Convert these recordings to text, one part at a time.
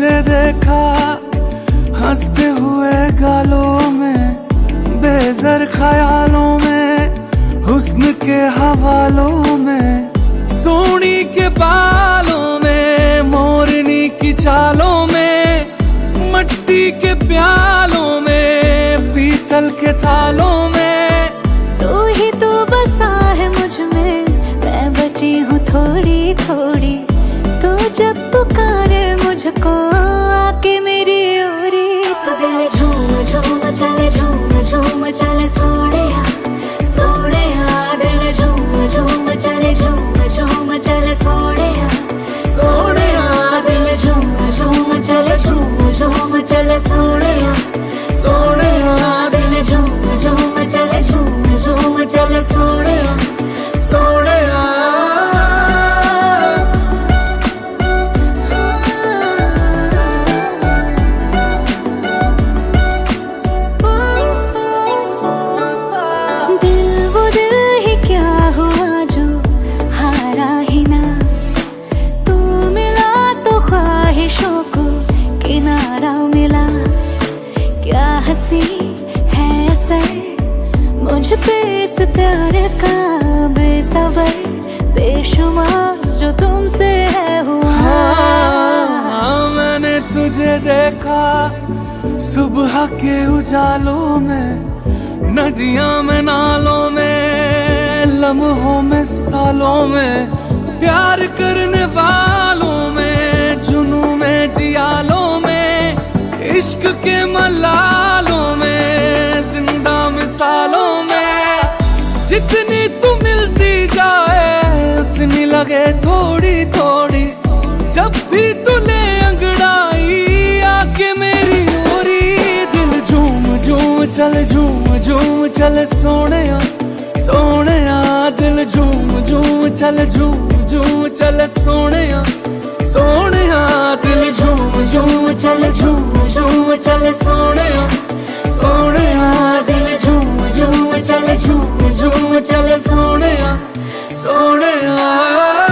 देखा, हँसते हुए गालों में, बेजर ख्यालों में, हुस्न के हवालों में, सोनी के बालों में, मोरनी की चालों में, मट्टी के प्यालों में, पीतल के थालों में मुझको आके मेरी ओरी तो दिल झूम झूम, चले, झूम झूम, चल, सोड़े सोने दिल झूम झूम, चले, झूम झूम, चले सोने सोने दिल झूम झूम, चले, झूम झूम, चल सोने प्यार का बेसबर बेशुमार जो तुमसे है हुआ। हाँ, मैंने तुझे देखा सुबह के उजालों में नदियाँ में नालों में लम्हों में सालों में प्यार करने वालों में जुनू में जियालों में इश्क के मलालों लगे थोड़ी थोड़ी, जब भी तू ले अंगड़ाई, आके मेरी ओरी दिल झूम झूम चल, झूम झूम चल सोने सोने दिल झूम झूम चल, झूम झूम चल सोने सोने दिल झूम झूम चल, झूम झूम चल सोने सोने दिल झूम झूम चल, झूम झूम चल सोने ਸੋਹਣਿਆ।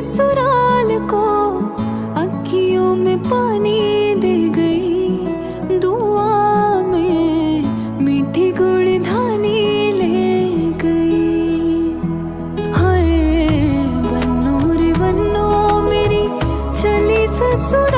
ससुराल को अखियों में पानी दे गई। दुआ में मीठी गुड़ धानी ले गई। हाय बन्नू रे मेरी चली ससुराल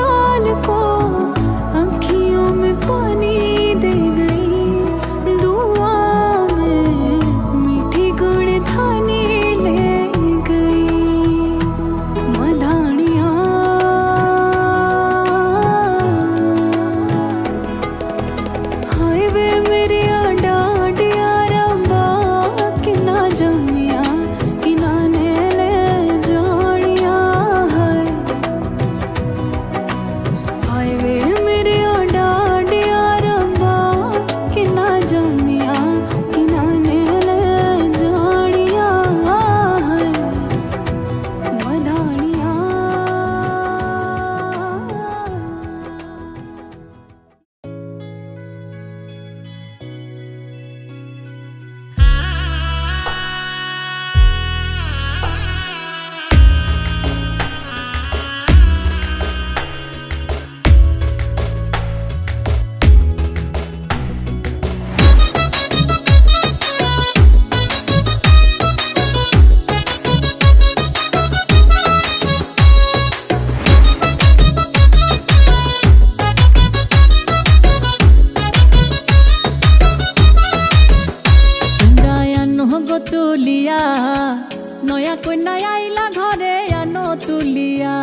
তুলিয়া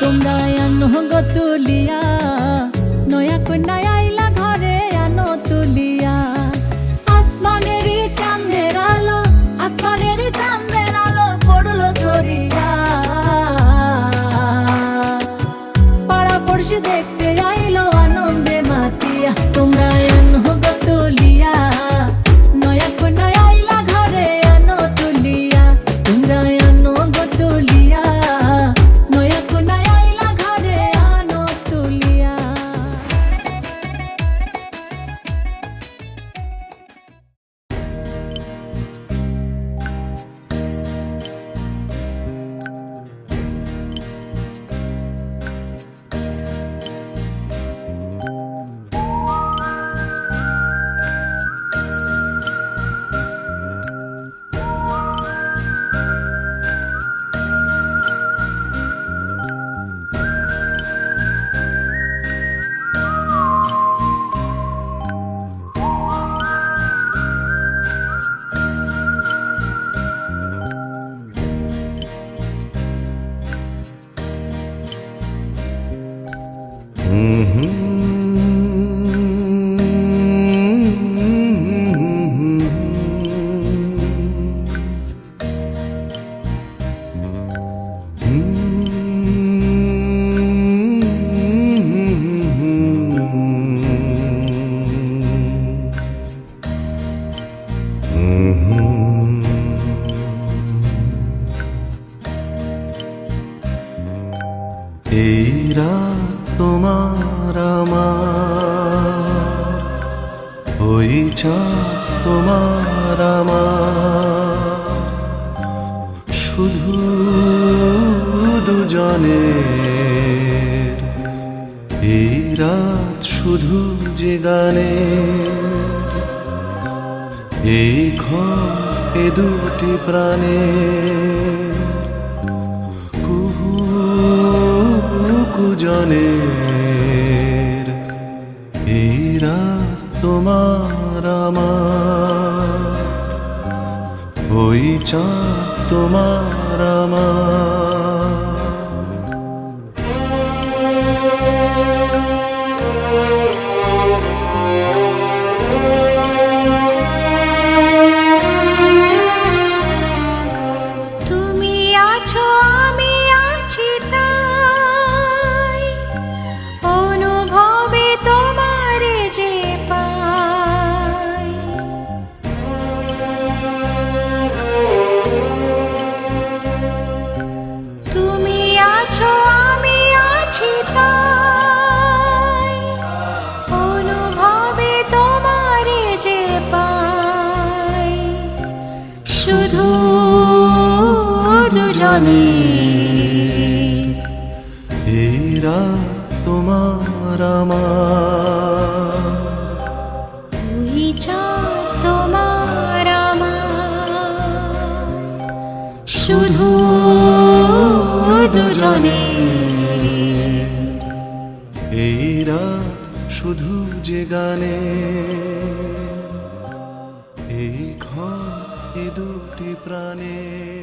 তোমরা আনো গো তুলিয়া, নয়া কন্যা আইলা ঘরে আনো তুলিয়া। আসমানের চাঁদের আলো আসমানের চাঁদের আলো পড়ল ঝরিয়া পাড়া পড়শি দেখতে এই রাত তোমার আমার তোমার শুধু দুজনের, এই রাত শুধু যে গানে এই ঘর এ দুটি প্রাণের কুজনের রাত তোমার আমার ওই চাঁদ তোমার আমার। দুজনে এরা তোমার আমার। ওই চাঁদ তোমার আমার। শুধু দুজনে। এই রাত শুধু যে গানে। এই ঘর এ দুটি প্রাণে।